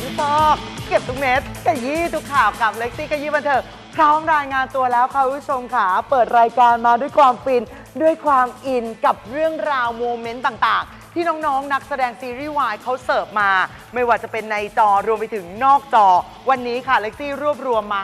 งซอก เก็บทุกเม็ดขยี้ทุกข่าวกับเล็กซี่ขยี้บันเทิงพร้อมรายงานตัวแล้วค่ะคุณผู้ชมค่ะเปิดรายการมาด้วยความฟิน ด้วยความอินกับเรื่องราวโมเมนต์ต่าง ๆ ที่น้อง ๆ นักแสดงซีรีส์วายเขาเสิร์ฟมา ไม่ว่าจะเป็นในจอรวมไปถึงนอกจอ วันนี้ค่ะเล็กซี่รวบรวมมา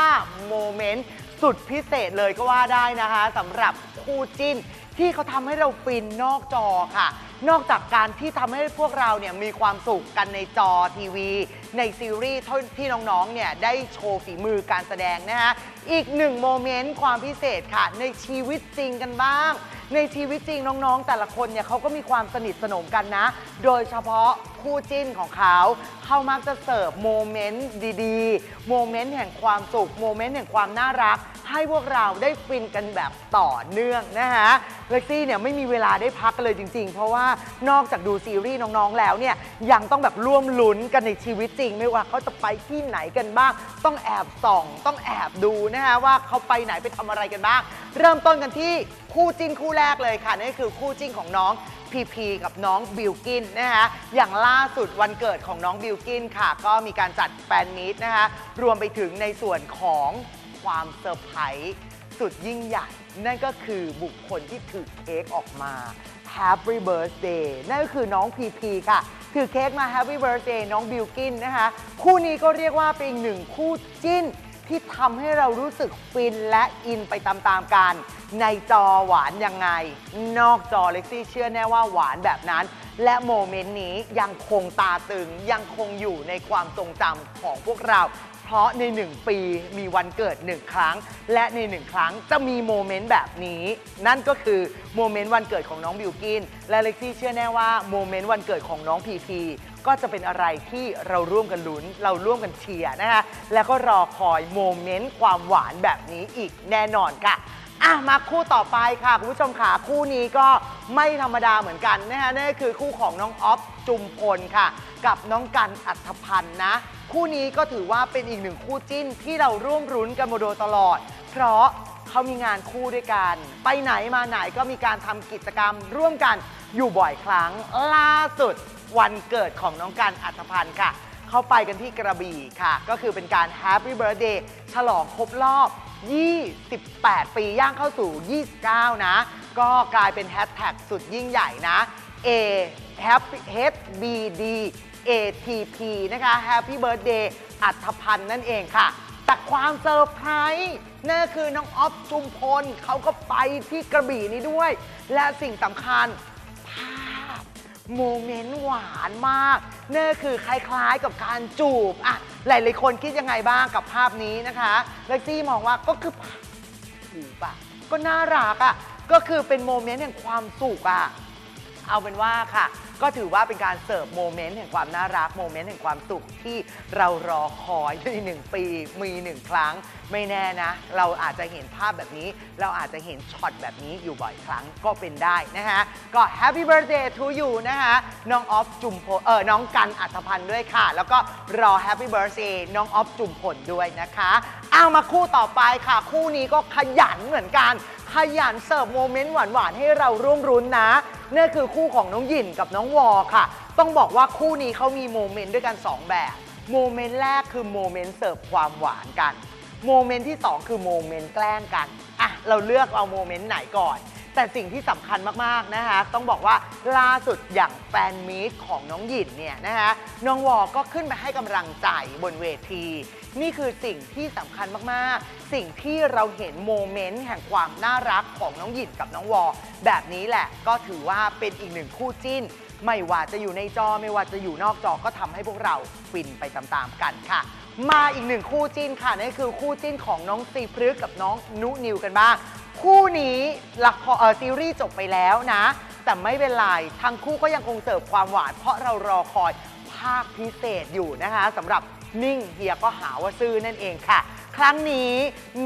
5 โมเมนต์สุดพิเศษเลยก็ว่าได้นะคะสำหรับคู่จิ้นที่เขาทำให้เราฟินนอกจอค่ะ นอกจากการที่ทำให้พวกเราเนี่ยมีความสุขกันในจอทีวี ในซีรีส์ที่น้องๆ เนี่ยได้โชว์ฝีมือการแสดงนะคะอีกหนึ่งโมเมนต์ความพิเศษค่ะ ในชีวิตจริงกันบ้าง ในชีวิตจริงน้องๆ แต่ละคนเนี่ยเขาก็มีความสนิทสนมกันนะ โดยเฉพาะคู่จิ้นของเขาเขามักจะเสิร์ฟโมเมนต์ดีๆ โมเมนต์แห่งความสุข โมเมนต์แห่งความน่ารัก ให้พวกเราได้ฟินกันแบบต่อเนื่องนะคะเล็กซี่เนี่ยไม่มีเวลาได้พักเลยจริง ๆ เพราะว่านอกจากดูซีรีส์น้องๆ แล้วเนี่ยยังต้องแบบร่วมลุ้นกันในชีวิตจริงไม่ว่าเขาจะไปที่ไหนกันบ้าง ต้องแอบส่อง ต้องแอบดูนะคะว่าเขาไปไหนไปทำอะไรกันบ้าง เริ่มต้นกันที่คู่จิ้นคู่แรกเลยค่ะนั่นก็คือคู่จิ้นของน้องพีพีกับน้องบิลกินนะคะอย่างล่าสุดวันเกิดของน้องบิลกินค่ะ ก็มีการจัดแฟนมีตนะคะรวมไปถึงในส่วนของความเซอร์ไพรส์ สุดยิ่งใหญ่ นั่นก็คือบุคคลที่ถือเค้กออกมา Happy Birthday นั่นก็คือน้องพีพีค่ะ ถือเค้กมา Happy Birthday น้องบิลกินนะคะ คู่นี้ก็เรียกว่าเป็นอีกหนึ่งคู่จิ้น ที่ทำให้เรารู้สึกฟินและอินไปตามๆกัน ในจอหวานยังไง นอกจอเล็กซี่เชื่อแน่ว่าหวานแบบนั้น และโมเมนต์นี้ยังคงตาตึงยังคงอยู่ในความทรงจำของพวกเรา เพราะในหนึ่งปีมีวันเกิดหนึ่งครั้ง และในหนึ่งครั้งจะมีโมเมนต์แบบนี้ นั่นก็คือโมเมนต์วันเกิดของน้องบิวกิน และเล็กซี่เชื่อแน่ว่าโมเมนต์วันเกิดของน้องพีพีก็จะเป็นอะไรที่เราร่วมกันลุ้น เราร่วมกันเชียร์นะคะแล้วก็รอคอยโมเมนต์ความหวานแบบนี้อีกแน่นอนค่ะอะมาคู่ต่อไปค่ะคุณผู้ชมค่ะคู่นี้ก็ ไม่ธรรมดาเหมือนกันนะคะนั่คือคู่ของน้องออฟจุมพลค่ะ กับน้องกันอัธพันธ์นะ คู่นี้ก็ถือว่าเป็นอีกหนึ่งคู่จิ้นที่เราร่วมรุ้นกันมาโดยตลอด เพราะเขามีงานคู่ด้วยกัน ไปไหนมาไหนก็มีการทำกิจกรรมร่วมกันอยู่บ่อยครั้งล่าสุดวันเกิดของน้องกันอัธพันธ์ค่ะ เข้าไปกันที่กระบี่ค่ะ ก็คือเป็นการ Happy Birthday ฉลองครบรอบ 28 ปีย่างเข้าสู่ 29 นะ ก็กลายเป็นแฮชแท็กสุดยิ่งใหญ่นะ A Happy HBD ATP นะคะ Happy Birthday อัธพันธ์นั่นเองค่ะ แต่ความเซอร์ไพรส์นั่นคือน้องออฟจุมพลเขาก็ไปที่กระบี่นี้ด้วย และสิ่งสำคัญภาพโมเมนต์หวานมากนั่นคือคล้ายๆกับการจูบอะหลายๆคนคิดยังไงบ้างกับภาพนี้นะคะเล็กซี่มองว่าก็คือภาพจูบอะก็น่ารักอะ ก็คือเป็นโมเมนต์แห่งความสุขอะเอาเป็นว่าค่ะ ก็ถือว่าเป็นการเสิร์ฟโมเมนต์แห่งความน่ารักโมเมนต์แห่งความสุขที่เรารอคอยในหนึ่งปีมีหนึ่งครั้ง ไม่แน่นะ เราอาจจะเห็นภาพแบบนี้ เราอาจจะเห็นช็อตแบบนี้อยู่บ่อยครั้งก็เป็นได้นะคะก็ Happy Birthday to you นะคะน้องออฟจุมพลเออน้องกันอัธพันธ์ด้วยค่ะ แล้วก็รอ Happy Birthday น้องออฟจุมพลด้วยนะคะเอามาคู่ต่อไปค่ะ คู่นี้ก็ขยันเหมือนกัน ขยันเสิร์ฟโมเมนต์หวานๆให้เราร่วมรุ้นนะนั่นคือคู่ของน้องหยินกับน้องวอค่ะ ต้องบอกว่าคู่นี้เขามีโมเมนต์ด้วยกัน 2 แบบโมเมนต์แรกคือโมเมนต์เสิร์ฟความหวานกันโมเมนต์ที่ 2 คือโมเมนต์แกล้งกันอะเราเลือกเอาโมเมนต์ไหนก่อน แต่สิ่งที่สำคัญมากๆนะคะต้องบอกว่าล่าสุดอย่างแฟนมีตของน้องหยินเนี่ยนะคะน้องวอก็ขึ้นไปให้กำลังใจบนเวที นี่คือสิ่งที่สำคัญมากๆ สิ่งที่เราเห็นโมเมนต์แห่งความน่ารักของน้องหยินกับน้องวอ แบบนี้แหละก็ถือว่าเป็นอีกหนึ่งคู่จิ้น ไม่ว่าจะอยู่ในจอไม่ว่าจะอยู่นอกจอก็ทำให้พวกเราฟินไปตามๆกันค่ะ มาอีกหนึ่งคู่จิ้นค่ะนั่นคือคู่จิ้นของน้องซีพฤกษ์กับน้องนุนิวกันบ้าง คู่นี้ละครเอ่อซีรีส์จบไปแล้วนะ แต่ไม่เป็นไรทั้งคู่ก็ยังคงเสิร์ฟความหวานเพราะเรารอคอยภาคพิเศษอยู่นะคะสำหรับ นิ่งเฮียก็หาว่าซื้อนั่นเองค่ะ ครั้งนี้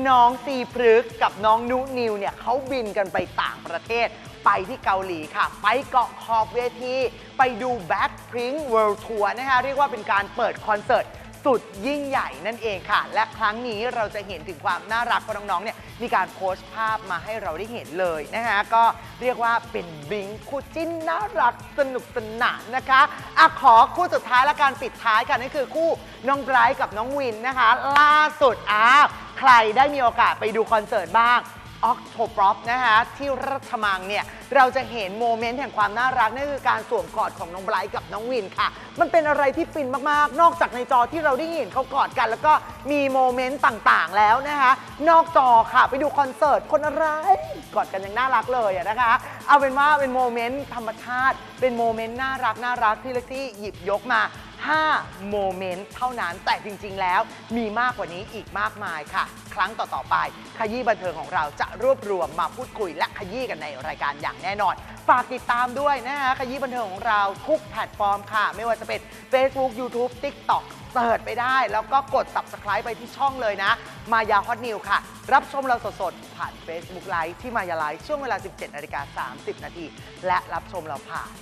น้องซีพฤกกับน้องนุนิวเนี่ยเขาบินกันไปต่างประเทศ ไปที่เกาหลีค่ะ ไปเกาะขอบเวที ไปดู Blackpink World Tour นะคะเรียกว่าเป็นการเปิดคอนเสิร์ต สุดยิ่งใหญ่นั่นเองค่ะ และครั้งนี้เราจะเห็นถึงความน่ารักเพราะน้องๆเนี่ยมีการโพสต์ภาพมาให้เราได้เห็นเลยนะคะก็เรียกว่าเป็นบลิงคู่จิ้นน่ารักสนุกสนานนะคะอะขอคู่สุดท้ายและการปิดท้ายค่ะนั่นคือคู่น้องไบรท์กับน้องวินนะคะ ล่าสุดอ้าวใครได้มีโอกาสไปดูคอนเสิร์ตบ้าง ออกโทปรอปนะคะที่รัชมังเนี่ยเราจะเห็นโมเมนต์แห่งความน่ารักนั่นคือการสวมกอดของน้องไบรท์กับน้องวินค่ะ มันเป็นอะไรที่ฟินมากๆ นอกจากในจอที่เราได้เห็นเขากอดกัน แล้วก็มีโมเมนต์ต่างๆ แล้วนะคะนอกจอค่ะไปดูคอนเสิร์ตคนอะไรกอดกันยังน่ารักเลยอะนะคะ เอาเป็นว่าเป็นโมเมนต์ธรรมชาติ เป็นโมเมนต์น่ารักน่ารักที่เล็กซี่หยิบยกมา 5 โมเมนต์เท่านั้น แต่จริง ๆ แล้วมีมากกว่านี้อีกมากมายค่ะ ครั้งต่อ ๆ ไป ขยี้บันเทิงของเราจะรวบรวมมาพูดคุยและขยี้กันในรายการอย่างแน่นอน ฝากติดตามด้วยนะคะขยี้บันเทิงของเราทุกแพลตฟอร์มค่ะ ไม่ว่าจะเป็น Facebook YouTube TikTok เสิร์ชไปได้ แล้วก็กด subscribe ไปที่ช่องเลยนะ มายาฮอตนิวค่ะ รับชมเราสดๆ ผ่าน Facebook Live ที่มายาไลฟ์ช่วงเวลา 17นาฬิกา30 นาที และรับชมเราผ่าน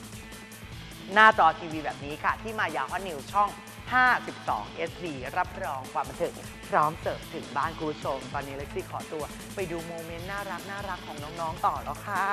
หน้าจอทีวีแบบนี้ค่ะ ที่มายาฮอตนิวช่อง 52 SD รับรองความบันเทิงพร้อมเสิร์ฟถึงบ้านคุณผู้ชม ตอนนี้เล็กซี่ขอตัว ไปดูโมเมนต์น่ารักน่ารักของน้องๆต่อแล้วค่ะ